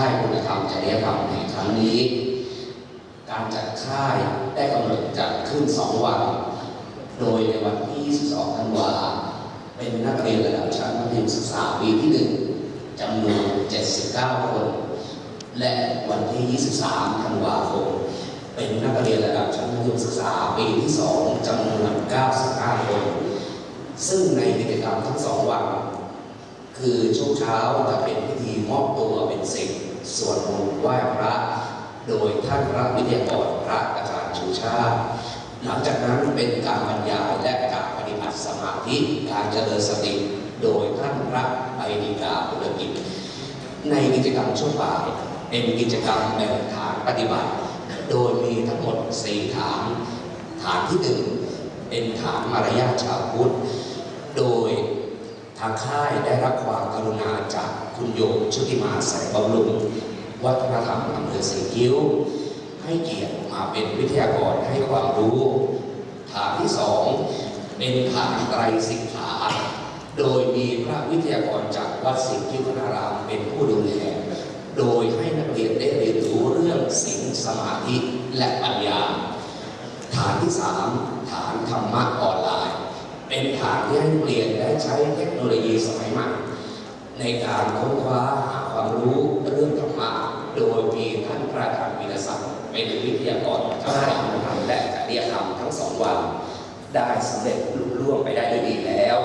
ค่ายคุณธรรมจริยธรรมในครั้งนี้ การจัดค่ายได้กำหนดจัดขึ้น2วัน โดยในวันที่ 22 ธันวา เป็นนักเรียนระดับชั้นมัธยมศึกษาปีที่ 1จำนวน 79 คน และวันที่ 23 ธันวาคม เป็นนักเรียนระดับชั้นมัธยมศึกษาปีที่ 2จำนวน 95 คน ซึ่งในกิจกรรมทั้งสองวันคือช่วงเช้าจะเป็นพิธีมอบตัวเป็นศิษย์ สวดมนต์ไหว้พระ โดยท่านพระวิทยากรพระอาจารย์ชูชาติ หลังจากนั้นเป็นการบรรยายและการปฏิบัติสมาธิการเจริญสติโดยท่านพระไปดีกาบุรกิจ ในกิจกรรมช่วงบ่ายเป็นกิจกรรมแบ่งฐานปฏิบัติ โดยมีทั้งหมด 4 ฐาน ฐานที่หนึ่งเป็นฐานมารยาทชาวพุทธ โดยทางค่ายได้รับความกรุณาจากคุณโยมชุติมาแสงบำรุง วัฒนธรรมอำเภอสีคิ้ว ให้เกียรติมาเป็นวิทยากรให้ความรู้ ฐานที่สองเป็นฐานไตรสิกขาโดยมีพระวิทยากรจากวัดสิงห์คิ้วคณารามเป็นผู้ดูแลโดยให้นักเรียนได้เรียนรู้เรื่องศีลสมาธิและปัญญา ฐานที่สามฐานธรรมะออนไลน์ เป็นฐานที่ให้นักเรียนได้ใช้เทคโนโลยีสมัยใหม่ในการค้นคว้าหาความรู้เรื่องธรรมะ โดยมีท่านพระอาจารย์วีรศักดิ์เป็นวิทยากรจากด้านธรรมและจริยธรรมทั้งสองวัน ได้สำเร็จลุล่วงไปได้ด้วยดีแล้ว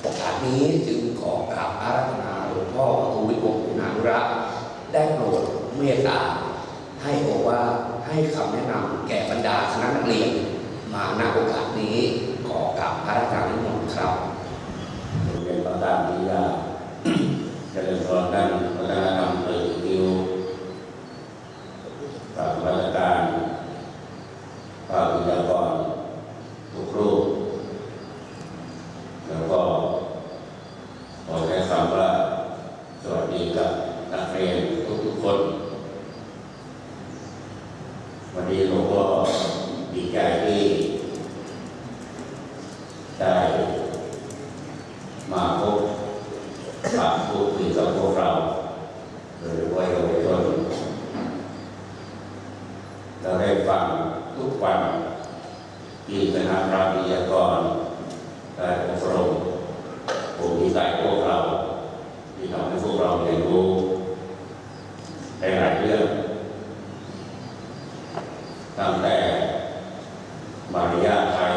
โอกาสนี้จึงขอกราบอาราธนาหลวงพ่อทวีวงศ์คุณานุรักษ์ได้โปรดเมตตา ให้บอกว่าให้คำแนะนำแก่บรรดาคณะนักเรียนมาณโอกาสนี้ขอกราบอาราธนานิมนต์ครับ เป็นประธานที่ยาเจริญพรด้านวัฒนธรรมเปิดคิวกับ ราชการภาควิทยากรทุกรูปแล้วก็ขอใช้คำว่าสวัสดีกับนักเรียนทุกๆคน วันนี้หลวงพ่อดีใจที่ได้ มาพบปะพูดคุยกับพวกเราโดยเฉพาะเยาวชนเราได้ ฟังทุกวันที่คณะพระวิทยกรได้อบรมผมที่ใส่พวกเราที่ทำให้พวกเราเรียนรู้ในหลายเรื่องตั้งแต่มารยาไทย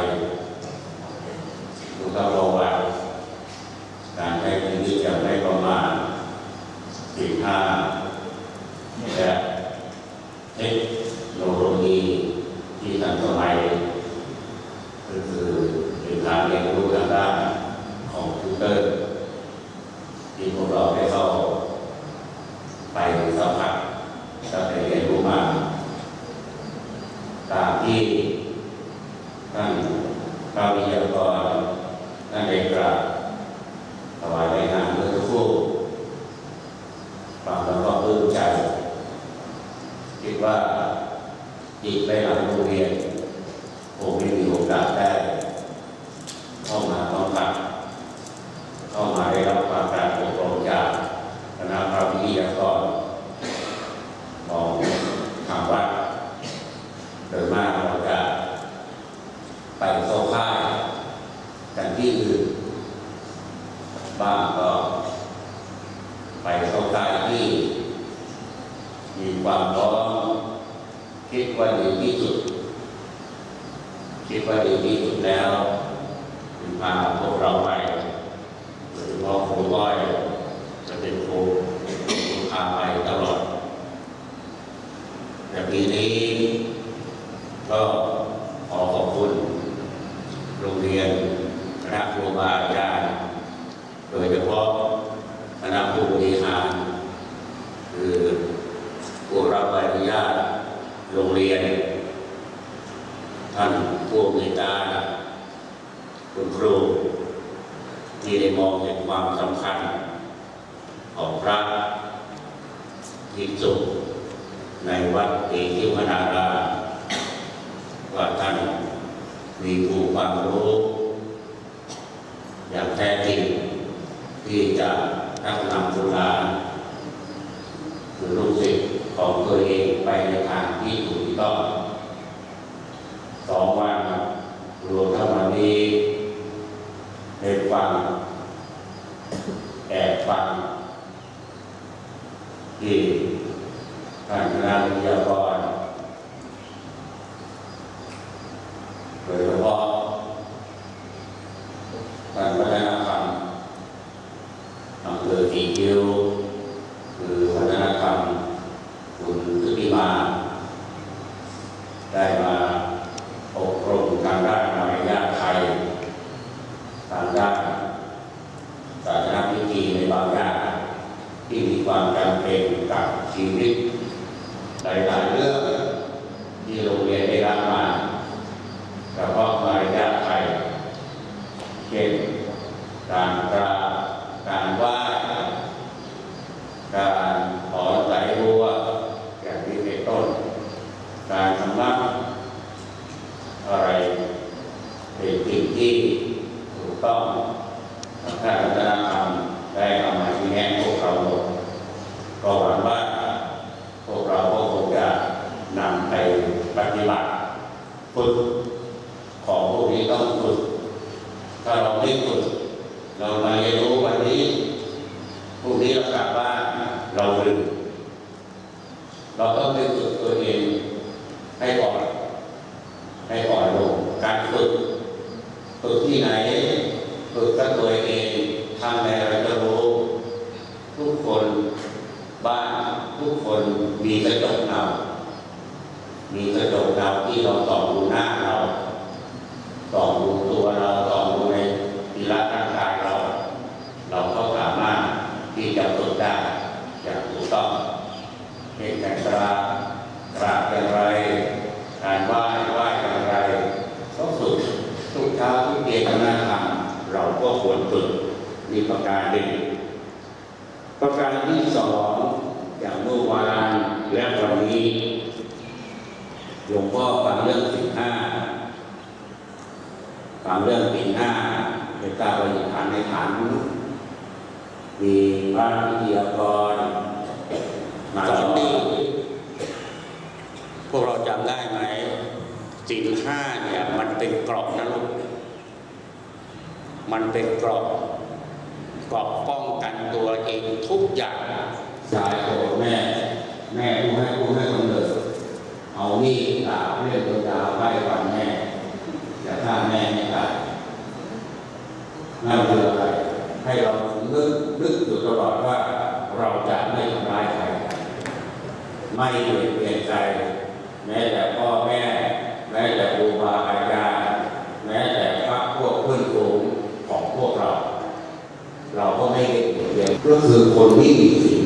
สุขภาวะ การใช้ชีวิตอย่างไม่ประมาทสินห้าและเทคโนโลยีที่ทัน สมัยก็คือเป็นการเรียนรู้ทางด้านคอมพิวเตอร์ที่พวกเราได้เข้าไปสัมผัสและได้เรียนรู้มาตามที่ท่านพระวิทยากรท่านได้กล่าถวายรายงานเมื่อสักครู่ฟังแล้วก็ปลื้มใจ คิดว่าอีกไม่หลังโรงเรียนคงไม่มีโอกาสได้ เข้ามาต้อนรับเข้ามาได้รับความการอบรมจากคณะพระวิทยากรของทางวัดโดยมากเราจะ ไปเข้าค่ายกันที่อื่นบ้างก็ ไปเข้าใกล้ที่ มีความร้อมคิดว่าดีที่สุด คิดว่าดีที่สุดแล้วพาพวกเราไปโดยเฉพาะครูก้อยจะเป็นครูพาไปตลอดแต่ปีนี้ก็ขอขอบคุณ โรง เรียนคณะครูบาอาจารย์ โดยเฉพาะคณะผู้บริหารคือผู้รับใบอนุญาตโรงเรียน ท่านผู้อำนวยการคุณครู ที่ได้มองเห็นความสำคัญ ของพระที่สุในวัดเอกิวนาราว่าท่าน มีภูความรู้อย่างแท้จริงที่จะนักนำสุราหรือลูกศิษย์ของตัวเองไปในทางที่ถูกต้องสองว่ารวมทั้งวันนี้ในฟังแอบฟังที่ท่านนายวิทยากร นธรรมอำเภอสีคิ้วคือวัฒนธรรมคุณสุติมา ได้มาอบรมทางด้านมารยาทไทย ทางด้านศาสนาพิธีในบางอย่างที่มีความจำเป็นกับชีวิตหลายๆเรื่องที่โรงเรียนได้รับมาเฉพาะมารยาทไทย เช่นการกราบการไหว้ การถอนสายบัวอย่างนี้เป็นต้น การทำนักอะไรเป็นสิ่งที่ถูกต้องทางด้านวัฒนธรรมได้เอามาที่แนะพวกเราหมดก็หวังว่าพวกเราก็คงจะนำไปปฏิบัติฝึกของพวกนี้ต้องฝึก ถ้าเราไม่ฝึกเรามาเรียนรู้วันนี้พรุ่งนี้เรากลับบ้านเราลืม เราต้องไปฝึกตัวเองให้ก่อน ให้ก่อนลงการฝึก ฝึกที่ไหน ฝึกกับตัวเองทำในเราจะรู้ ทุกคน บ้านทุกคนมีกระจกเงามีกระจกเงาที่เราส่อดูหน้าเราส่อดูตัวเราส่อดูในศีละร่างกายเรา เราก็สามารถที่จะฝึกได้อย่างถูกต้องเช่นการกราบกราบอย่างไรการไหว้ไหว้อย่างไรก็ฝึกทุกเช้าทุกเย็นธรรมธรรมเราก็ควรฝึกมีประการหนึ่ง ประการที่สองอย่างเมื่อวานและวันนี้ หลวงพ่อฟังเรื่องสิบห้าฟังเรื่องสิบห้าเป็นการบริหารในฐานมีพระวิทยากรมาสอนพวกเราจำได้ไหมสินห้าเนี่ย มันเป็นกรอบนะลูกมันเป็นกรอบ กรอบป้องกันตัวเองทุกอย่างชายโกรธแม่ แม่ผู้ให้ผู้ให้กำเนิดเอามีดดาบเล่มยาวๆไล่ฟันแม่แต่ถ้าแม่ไม่ตายนั่นคืออะไรให้เรานึกนึกอยู่ตลอดว่าเราจะไม่ทำร้ายใครไม่เปลี่ยนเปลี่ยนใจแม้แต่พ่อแม่แม้แต่ครูบาอาจารย์แม้แต่พระพวกเพื่อนฝู งของพว